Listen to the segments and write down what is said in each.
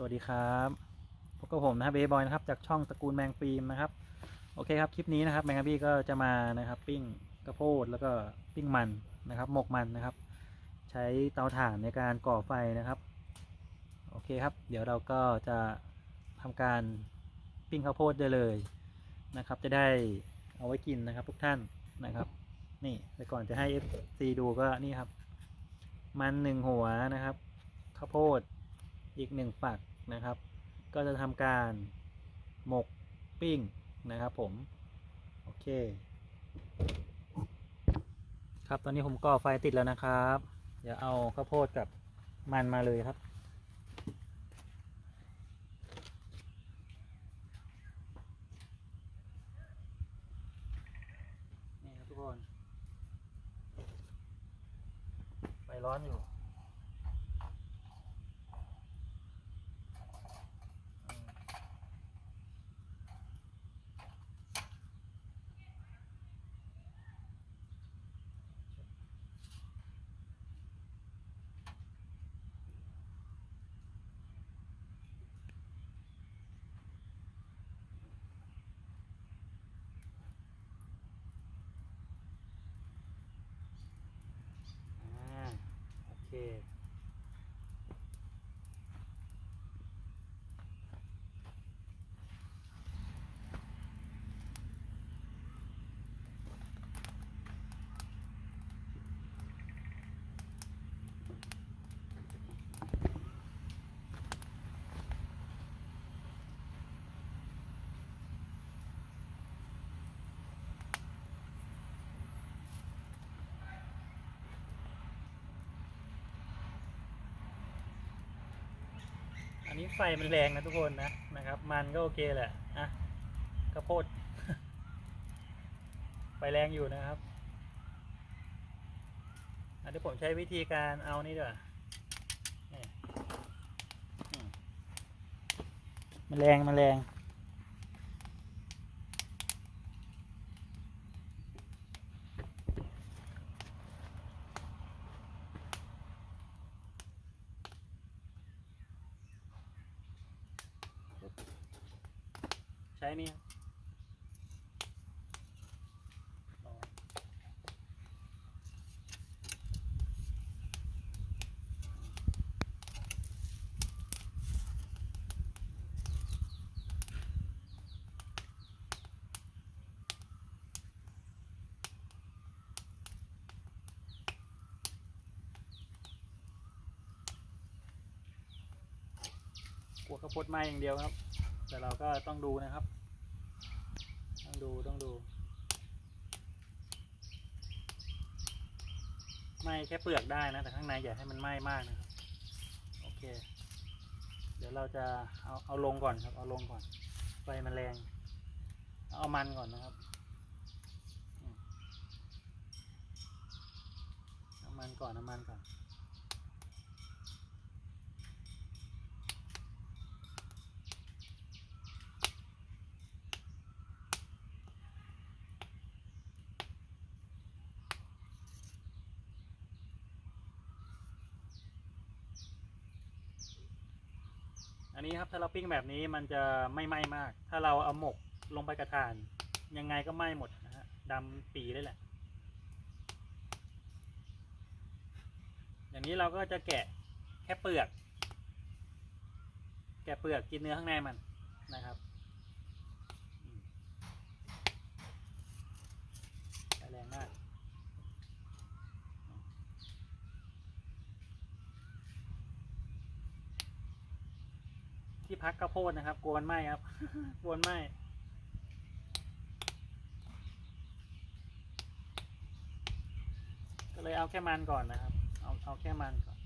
สวัสดีครับพบกับผมนะครับเบบอยนะครับจากช่องตระกูลแมงฟิล์มนะครับ โอเคครับคลิปนี้นะครับแมงกะบี้ก็จะมานะครับปิ้งกระโพดแล้วก็ปิ้งมันนะครับหมกมันนะครับ ใช้เตาถ่านในการก่อไฟนะครับโอเคครับ เดี๋ยวเราก็จะทำการปิ้งข้าวโพดได้เลยนะครับ จะได้เอาไว้กินนะครับ ทุกท่านนะครับ นี่แต่ก่อนจะให้ FC ดูก็นี่ครับ มันหนึ่งหัวนะครับข้าวโพดอีกหนึ่งฝัก นะครับ ก็จะทำการหมกปิ้งนะครับผม โอเค ครับตอนนี้ผมก่อไฟติดแล้วนะครับ เดี๋ยวเอาข้าวโพดกับมันมาเลยครับ นี่ครับทุกคน ไฟร้อนอยู่อืมอ่า โนี้ไฟมันแรงนะทุกคนนะนะครับ มันก็โอเคแหละอะข้าวโพดไฟแรงอยู่นะครับอันนี้ผมใช้วิธีการเอานี่ด้วยมันแรงมันแรง กลัวข้าวโพดไหม้อย่างเดียวครับ แต่เราก็ต้องดูนะครับ ต้องดูต้องดูไหม้แค่เปลือกได้นะ แต่ข้างในอย่าให้มันไหม้มากนะครับ โอเค เดี๋ยวเราจะเอาเอาลงก่อนครับ เอาลงก่อนไฟมันแรง เอามันก่อนนะครับเอามันก่อนเอามันก่อน นนี้ครับ ถ้าเราปิ้งแบบนี้มันจะไม่ไหม้มาก ถ้าเราเอาหมกลงไปกระทาน ยังไงก็ไหม้หมดนะฮะดำปีเลยแหละ อย่างนี้เราก็จะแกะแค่เปลือก แกะเปลือกกินเนื้อข้างในมันนะครับอืมไฟแรงมาก ที่ พักข้าวโพดนะครับ กลัวมันไหม้ครับ กลัวมันไหม้ก็เลยเอาแค่มันก่อนนะครับ เอาเอาแค่มันก่อน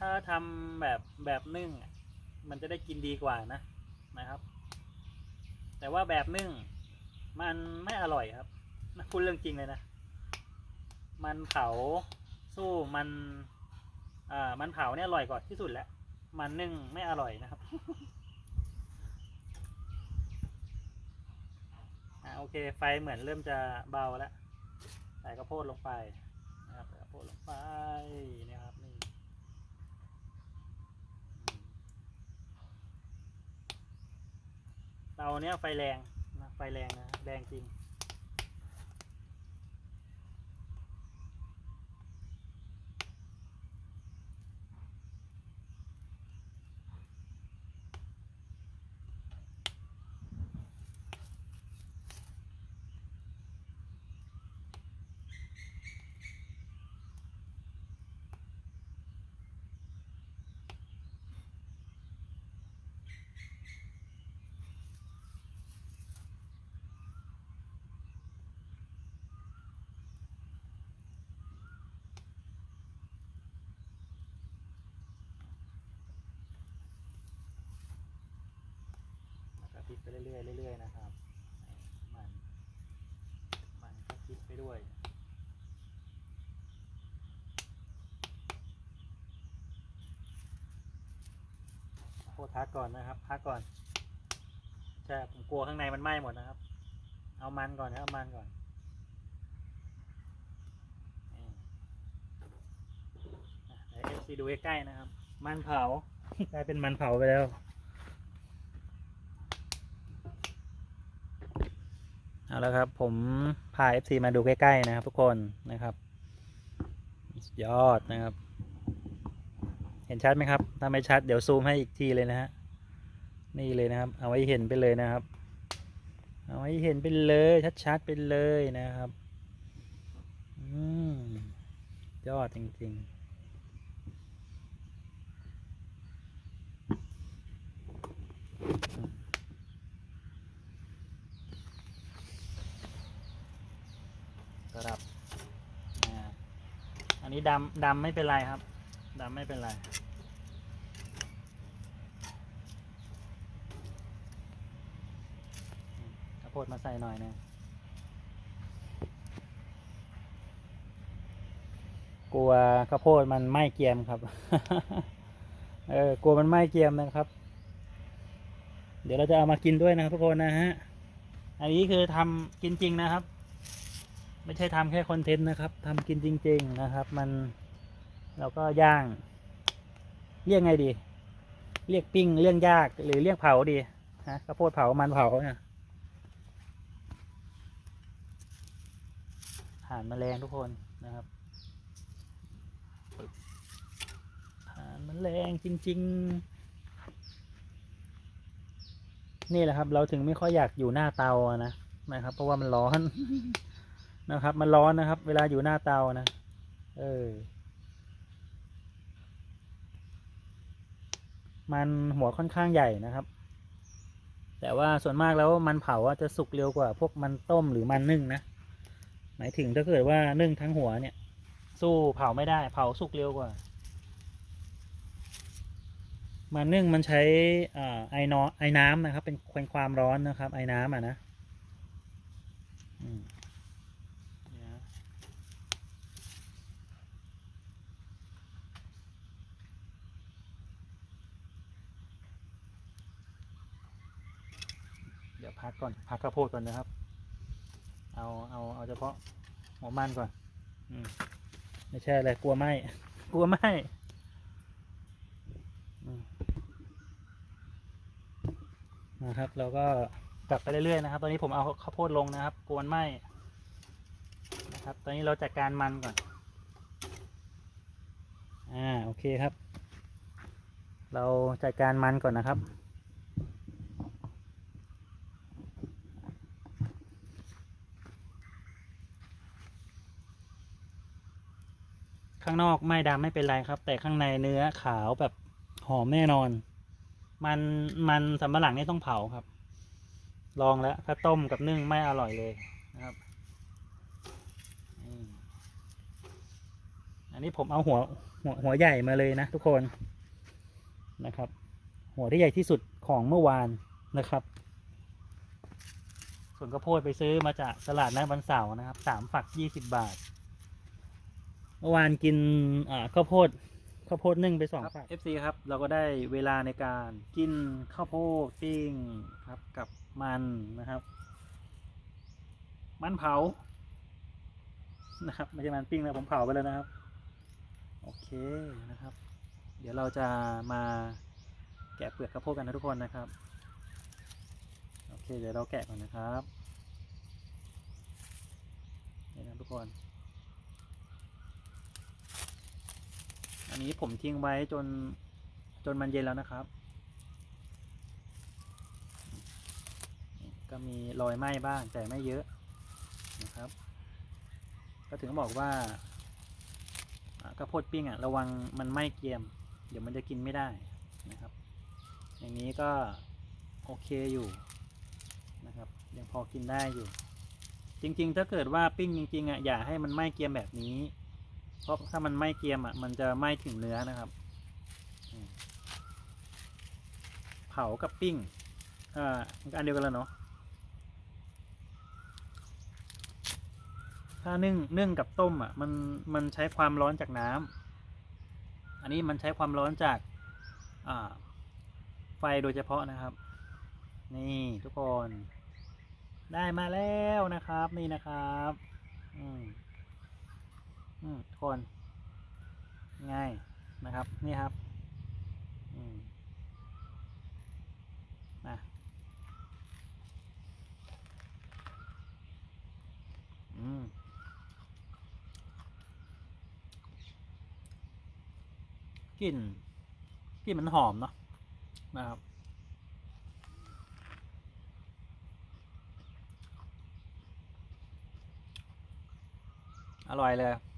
ถ้าทำแบบแบบนึ่ง มันจะได้กินดีกว่านะนะครับ แต่ว่าแบบนึ่ง มันไม่อร่อยครับพูดเรื่องจริงเลยนะ มันเผาสู้มันอ่ามันเผาเนี่ยอร่อยกว่าที่สุดแล้ว มันนึ่งไม่อร่อยนะครับอ่าโอเค ไฟเหมือนเริ่มจะเบาแล้ว ใส่ข้าวโพดลงไปนะครับใส่ข้าวโพดลงไปนะครับนี่อืม เตาเนี้ยไฟแรงนะไฟแรงนะแรงจริง แลิกไปเรื่อยๆเรื่อยๆนะครับ มัน มันก็พลิกไปด้วยโคตรพักก่อนนะครับพักก่อนใช่ผมกลัวข้างในมันไหม้หมดนะครับ เอามันก่อนนะเอามันก่อนนี่อะเดี๋ยวเอฟซีดูใกล้ๆนะครับ มันเผากลายเป็นมันเผาไปแล้ว เอาละครับ ผมพา FC มาดูใกล้ ๆ นะครับ ทุกคนนะครับ ยอดนะครับ เห็นชัดไหมครับ ถ้าไม่ชัดเดี๋ยวซูมให้อีกทีเลยนะฮะนี่เลยนะครับ เอาไว้เห็นไปเลยนะครับ เอาไว้เห็นไปเลยชัดๆไปเลยนะครับ อืมยอดจริง ๆ รับอันนี้ดำดำไม่เป็นไรครับดำไม่เป็นไรข้าวโพดมาใส่หน่อยนะกลัวข้าวโพดมันไหม้เกียมครับ เออกลัวมันไหม้เกียมนะครับ เดี๋ยวเราจะเอามากินด้วยนะครับทุกคนนะฮะ อันนี้คือทำกินจริงนะครับ ไม่ใช่ทำแค่คอนเทนต์นะครับทำกินจริง ๆนะครับ มันเราก็ย่าง เรียกไงดี เรียกปิ้งเรียกยากหรือเรียกเผาดีฮะข้าวโพดเผามันเผาเนี่ยผ่านแมลงทุกคนนะครับผ่านแมลงจริง ๆนี่แหละครับ เราถึงไม่ค่อยอยากอยู่หน้าเตาอะนะนะครับ เพราะว่ามันร้อน นะครับ มันร้อนนะครับ เวลาอยู่หน้าเตานะ เออ มันหัวค่อนข้างใหญ่นะครับ แต่ว่าส่วนมากแล้วมันเผาจะสุกเร็วกว่า พวกมันต้มหรือมันนึ่งนะ หมายถึงถ้าเกิดว่านึ่งทั้งหัวเนี่ย สู้เผาไม่ได้ เผาสุกเร็วกว่า มันนึ่งมันใช้อ่าไอนอไอน้ำนะครับ เป็นเป็นความร้อนนะครับ ไอน้ำอะนะ อืมเนี่ยนะเดี๋ยวพั กก่อนพักข้าวโพดก่อนนะครับ เอาเอาเอาเฉพาะหัวมันก่อนอืมไม่ใช่อะไรกลัวไหมกลัวไหมอืมนะครับ เราก็กลับไปเรื่อยๆนะครับ ตอนนี้ผมเอาข้าวโพดลงนะครับกลัวมันไหมนะครับ ตอนนี้เราจัดการมันก่อน อ่า โอเคครับ เราจัดการมันก่อนนะครับ ข้างนอกไม่ดำไม่เป็นไรครับ แต่ข้างในเนื้อขาวแบบหอมแน่นอน มันมันสำปะหลังนี่ต้องเผาครับ ลองแล้วถ้าต้มกับนึ่งไม่อร่อยเลยนะครับอันนี้ผมเอาหัวหัวหัวใหญ่มาเลยนะทุกคนนะครับ หัวที่ใหญ่ที่สุดของเมื่อวานนะครับ ส่วนข้าวโพดไปซื้อมาจากตลาดนัดวันเสาร์นะครับสามฝักยี่สิบบาท เมื่อวานกินอ่าข้าวโพดข้าวโพดนึ่งไปสองฝัก FC ครับ เราก็ได้เวลาในการกินข้าวโพดปิ้งครับกับมันนะครับ มันเผานะครับไม่ใช่มันปิ้งนะผมเผาไปแล้วนะครับ โอเคนะครับ เดี๋ยวเราจะมาแกะเปลือกข้าวโพดกันนะทุกคนนะครับ โอเคเดี๋ยวเราแกะก่อนนะครับนี่นะทุกคน อันนี้ผมทิ้งไว้จนจนมันเย็นแล้วนะครับ ก็มีรอยไหม้บ้างแต่ไม่เยอะนะครับ ก็ถึงบอกว่าอ่าข้าวโพดปิ้งอะระวังมันไหม้เกรียม เดี๋ยวมันจะกินไม่ได้นะครับ อย่างนี้ก็โอเคอยู่นะครับ ยังพอกินได้อยู่ จริง ๆ ถ้าเกิดว่าปิ้งจริงๆอะอย่าให้มันไหม้เกรียมแบบนี้ เพราะถ้ามันไหม้เกรียมอะมันจะไหม้ถึงเนื้อนะครับ เผากับปิ้งอ่ามันก็อันเดียวกันแล้วเนาะถ้านึ่งนึ่งกับต้มอะมันมันใช้ความร้อนจากน้ำอันนี้มันใช้ความร้อนจากอ่าไฟโดยเฉพาะนะครับ นี่ทุกคน ได้มาแล้วนะครับ นี่นะครับ อืม ทุกคน ง่ายนะครับ นี่ครับนะอืมกลิ่นกลิ่นมันหอมเนาะนะครับอร่อยเลย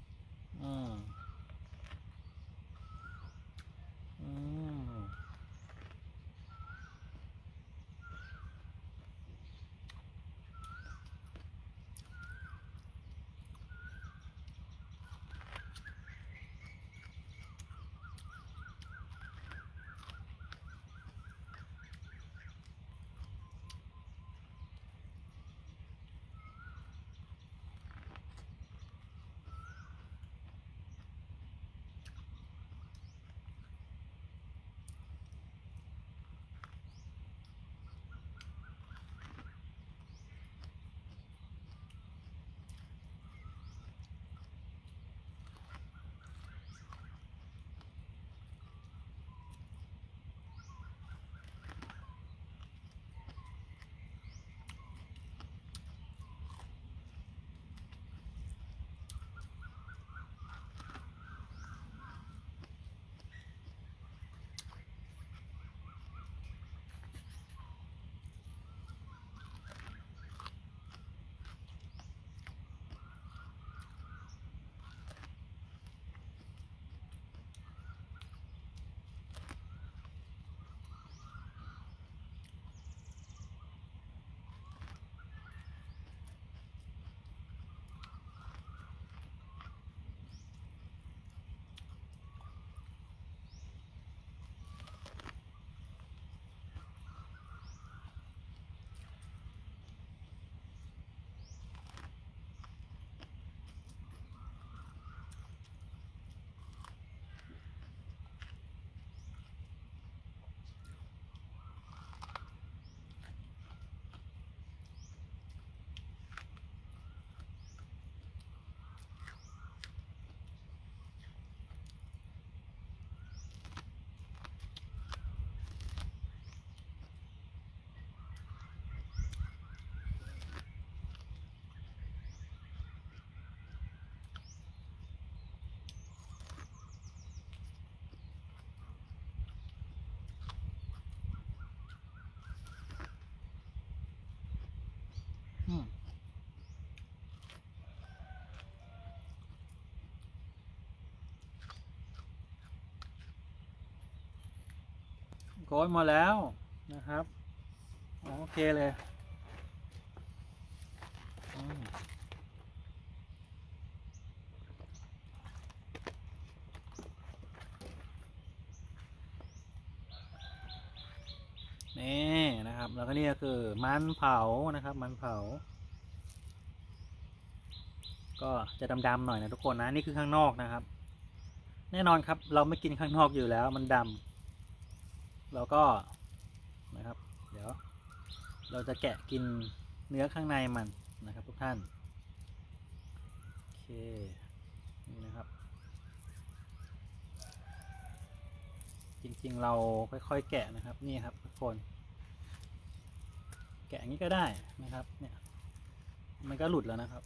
โกยมาแล้วนะครับโอเคเลยนี่นะครับ แล้วก็นี่ก็คือมันเผานะครับมันเผา ก็จะดำๆหน่อยนะทุกคนนะนี่คือข้างนอกนะครับ แน่นอนครับเราไม่กินข้างนอกอยู่แล้วมันดำ แล้วก็นะครับ เดี๋ยว เราจะแกะกินเนื้อข้างในมันนะครับทุกท่าน โอเค นี่นะครับ จริงๆเราค่อยๆแกะนะครับ นี่ครับทุกคน แกะอย่างนี้ก็ได้นะครับ เนี่ย มันก็หลุดแล้วนะครับ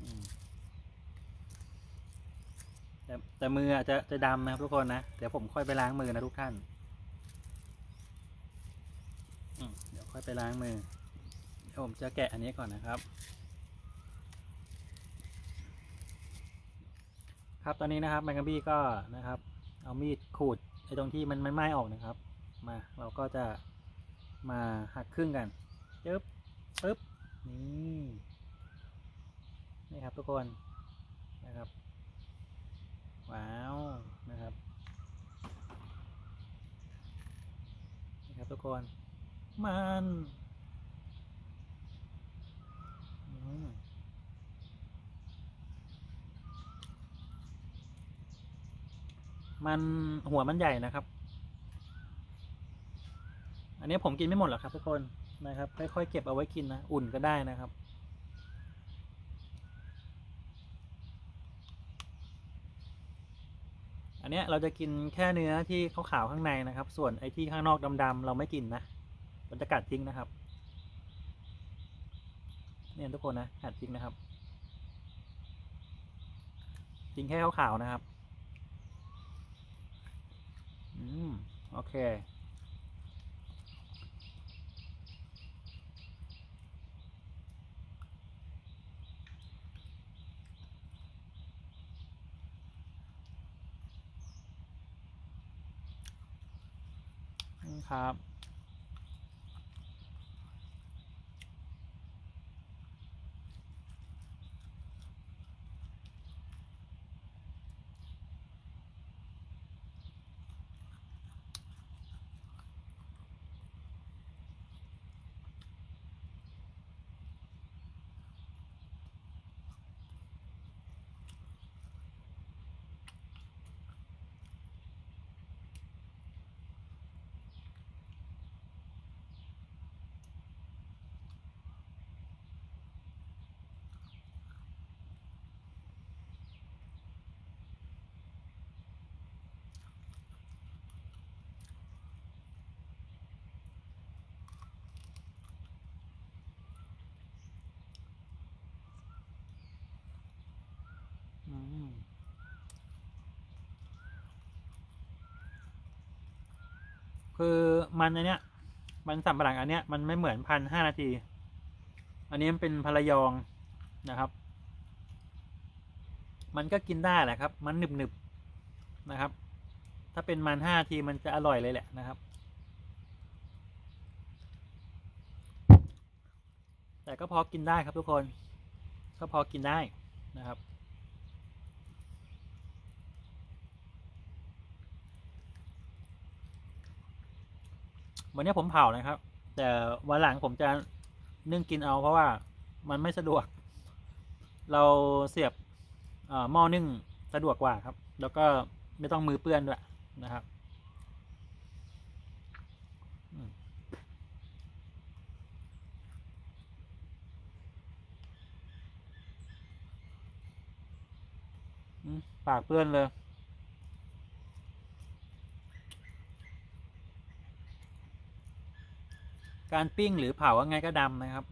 อืม แต่แต่มืออาจจะจะดำนะครับทุกคนนะ เดี๋ยวผมค่อยไปล้างมือนะทุกท่านเดี๋ยวค่อยไปล้างมือ เดี๋ยวผมจะแกะอันนี้ก่อนนะครับ ครับตอนนี้นะครับแมงกะบี้ก็นะครับ เอามีดขูดไอ้ตรงที่มันมันไหม้ออกนะครับ มาเราก็จะมาหักครึ่งกันจึ๊บปึ๊บนี่นี่ครับทุกคนนะครับ ว้าวนะครับนี่ครับทุกคนมันมมันหัวมันใหญ่นะครับ อันนี้ผมกินไม่หมดหรอกครับทุกคนนะครับ ค่อยๆเก็บเอาไว้กินนะ อุ่นก็ได้นะครับ อันเนี้ยเราจะกินแค่เนื้อที่ขาวๆข้างในนะครับ ส่วนไอ้ที่ข้างนอกดำๆเราไม่กินนะมันจะกัดทิ้งนะครับ เนี่ยทุกคนนะกัดทิ้งนะครับกินแค่ขาวๆนะครับ อืม โอเค ครับ อืม คือมันอันเนี้ย มันสัมปะหลังอันเนี้ยมันไม่เหมือนพันห้านาที อันนี้มันเป็นพลายองนะครับ มันก็กินได้แหละครับ มันหนึบหนึบนะครับ ถ้าเป็นมันห้านาทีมันจะอร่อยเลยแหละนะครับ แต่ก็พอกินได้ครับทุกคน ก็พอกินได้นะครับ วันนี้ผมเผานะครับ แต่วันหลังผมจะนึ่งกินเอาเพราะว่ามันไม่สะดวก เราเสียบหม้อนึ่งสะดวกกว่าครับ แล้วก็ไม่ต้องมือเปื้อนด้วยนะครับปากเปื้อนเลย การปิ้งหรือเผาว่าไงก็ดำนะครับ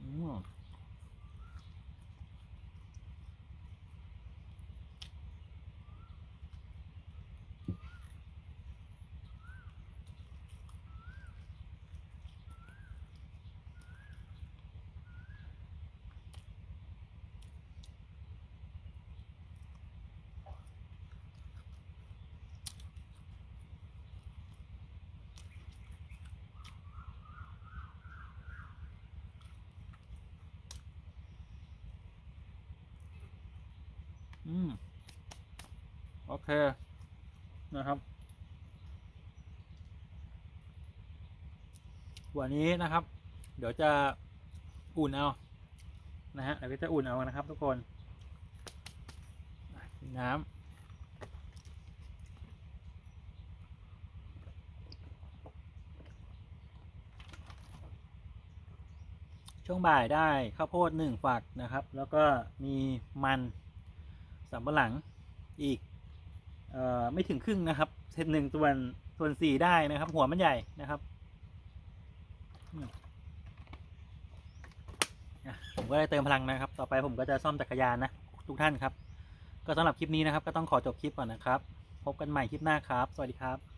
อืม อืม โอเค นะครับ วันนี้นะครับ เดี๋ยวจะอุ่นเอา นะฮะเดี๋ยวจะอุ่นเอานะครับ ทุกคนนน้ำช่วงบ่ายได้ข้าวโพดหนึ่งฝักนะครับ แล้วก็มีมัน สำปะหลังอีกเอ่อไม่ถึงครึ่งนะครับเซตหนึ่งส่วนส่วนสี่ได้นะครับ หัวมันใหญ่นะครับผมก็ได้เติมพลังนะครับ ต่อไปผมก็จะซ่อมจักรยานนะทุกท่านครับ ก็สำหรับคลิปนี้นะครับ ก็ต้องขอจบคลิปก่อนนะครับ พบกันใหม่คลิปหน้าครับ สวัสดีครับ